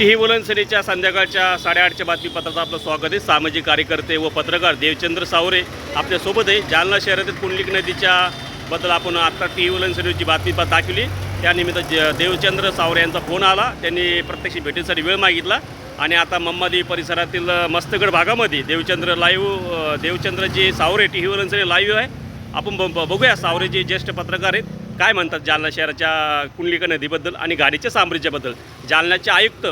TV वलनसेनेच्या संध्याकाळच्या साडेआठच्या बातमीपत्राचं आपलं स्वागत आहे. सामाजिक कार्यकर्ते व पत्रकार देवचंद्र सावरे आपल्यासोबत आहे. जालना शहरातील कुंडलिक नदीच्या बद्दल आपण आत्ता टी व्ही वलनसेनेची बातमीपत्र दाखवली. त्यानिमित्त ज देवचंद्र सावरे यांचा फोन आला. त्यांनी प्रत्यक्ष भेटीसाठी वेळ मागितला. आणि आता मम्मादी परिसरातील मस्तगड भागामध्ये देवचंद्र लाईव्ह देवचंद्रजी सावरे टी व्ही वलनसेने लाईव्ह आहे. आपण ब- ब- बघूया सावरे जे ज्येष्ठ पत्रकार आहेत. काय म्हणतात जालना शहराच्या कुंडलिका नदीबद्दल आणि गाडीच्या साम्राज्याबद्दल? जालन्याचे आयुक्त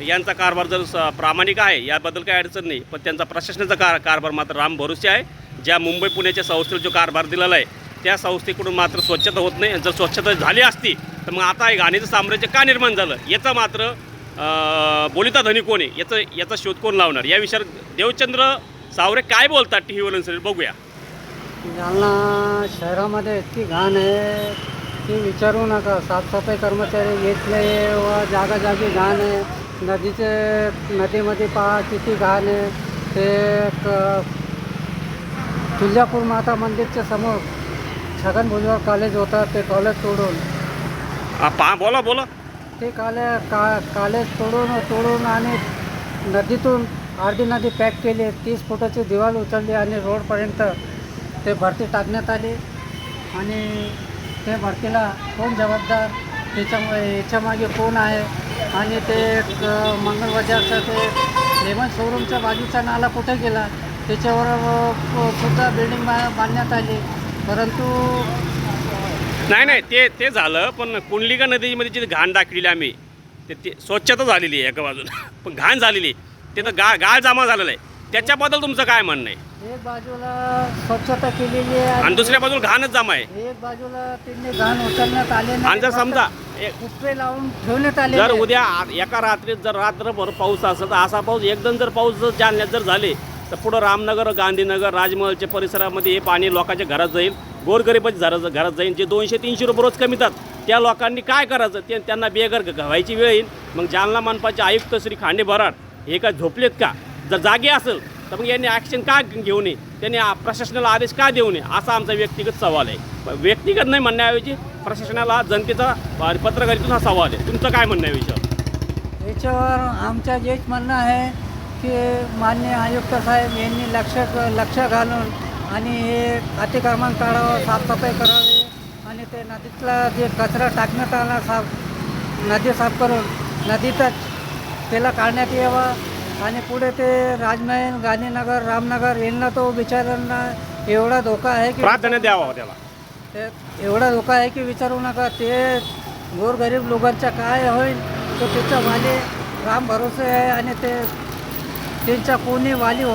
यांचा कारभार जर स- प्रामाणिक आहे याबद्दल काही अडचण नाही. पण त्यांचा प्रशासनाचा कार कारभार मात्र राम भरोसे आहे. ज्या मुंबई पुण्याच्या संस्थेला जो कारभार दिलेला आहे त्या संस्थेकडून मात्र स्वच्छता होत नाही. जर स्वच्छता झाली असती तर मग आता हे घाणीचं साम्राज्य का निर्माण झालं? याचा मात्र बोलिता धनी कोण आहे? याचं याचा शोध कोण लावणार? या विषयावर देवचंद्र सावरे काय बोलतात टी व्हीवरून सर? बघूया. जालना शहरामध्ये इतकी घाण आहे की विचारू नका. साफसफाई कर्मचारी येत नाही व जागा जागी घाण आहे. नदीचे नदीमध्ये पहा किती घाण आहे. ते क तुळजापूर माता मंदिरच्या समोर छगन भुजबळ कॉलेज होतं ते कॉलेज तोडून. हा, पहा बोला बोला. ते काले का कॉलेज तोडून तोडून आणि नदीतून अर्धी नदी पॅक केली. तीस फुटाची दिवाल उचलली आणि रोडपर्यंत ते भरती टाकण्यात आली. आणि ते भरतीला कोण जबाबदार? त्याच्यामुळे याच्यामागे कोण आहे? आणि ते एक मंगल बाजारचं ते लेमन शोरूमच्या बाजूचा नाला कुठे गेला? त्याच्यावर सुद्धा बिल्डिंग बा बांधण्यात आली. परंतु नाही नाही ते ते झालं पण कुंडलिका नदीमध्ये जी घाण दाखलेली आम्ही ते ते स्वच्छता झालेली आहे एका बाजूला. पण घाण झालेली आहे. ते तर गा गाळ जमा झालेला आहे. त्याच्याबद्दल तुमचं काय म्हणणं आहे? एक बाजूला स्वच्छता केलेली आहे आणि दुसऱ्या बाजूला घाणच जमा आहे. एक बाजूला त्यांनी घाण उचलण्यात आले आणि जर समजा ए- कुत्रे लावून ठेवण्यात आले जर उद्या आ- एका रात्रीत जर रात्रभर पाऊस असेल तर असा पाऊस एकदम जर पाऊस जर जालन्यात जर झाले तर पुढं रामनगर गांधीनगर राजमहलच्या परिसरामध्ये हे पाणी लोकांच्या घरात जाईल. गोरगरिबाच्या घरात घरात जाईल. जे दोनशे तीनशे रुपये रोज कमीतात त्या लोकांनी काय करायचं? ते त्यांना बेघर ग- व्हायची वेळ येईल. मग जालना मनपाचे आयुक्त श्री खांडे भराड हे काय झोपलेत का? जर जागे असेल तर मग यांनी ॲक्शन का घेऊ नये? त्यांनी प्रशासनाला आदेश का देऊ नये? असा आमचा व्यक्तिगत सवाल आहे. व्यक्तिगत नाही म्हणण्याऐवजी प्रशासनाला जनतेचा पत्रकारितून हा सवाल आहे. तुमचं काय म्हणणं आहे विषयावर याच्यावर आमच्या जेच म्हणणं आहे की मान्य आयुक्त साहेब यांनी लक्ष लक्ष घालून आणि हे अतिक्रमण काढावं साफसफाई करावी आणि ते नदीतला जे कचरा टाकण्यात आला साफ नदी साफ करून नदीतच त्याला काढण्यात यावं. आणि पुढे ते राजमहल गांधीनगर रामनगर यांना तो बिचारांना एवढा धोका आहे की प्राधान्य द्यावा त्याला. ते एवढा धोका आहे की विचारू नका ते गोरगरीब लोकांच्या काय होईल तो त्याचा वाली राम भरोसे आहे आणि ते त्यांचा कोणी वाली हो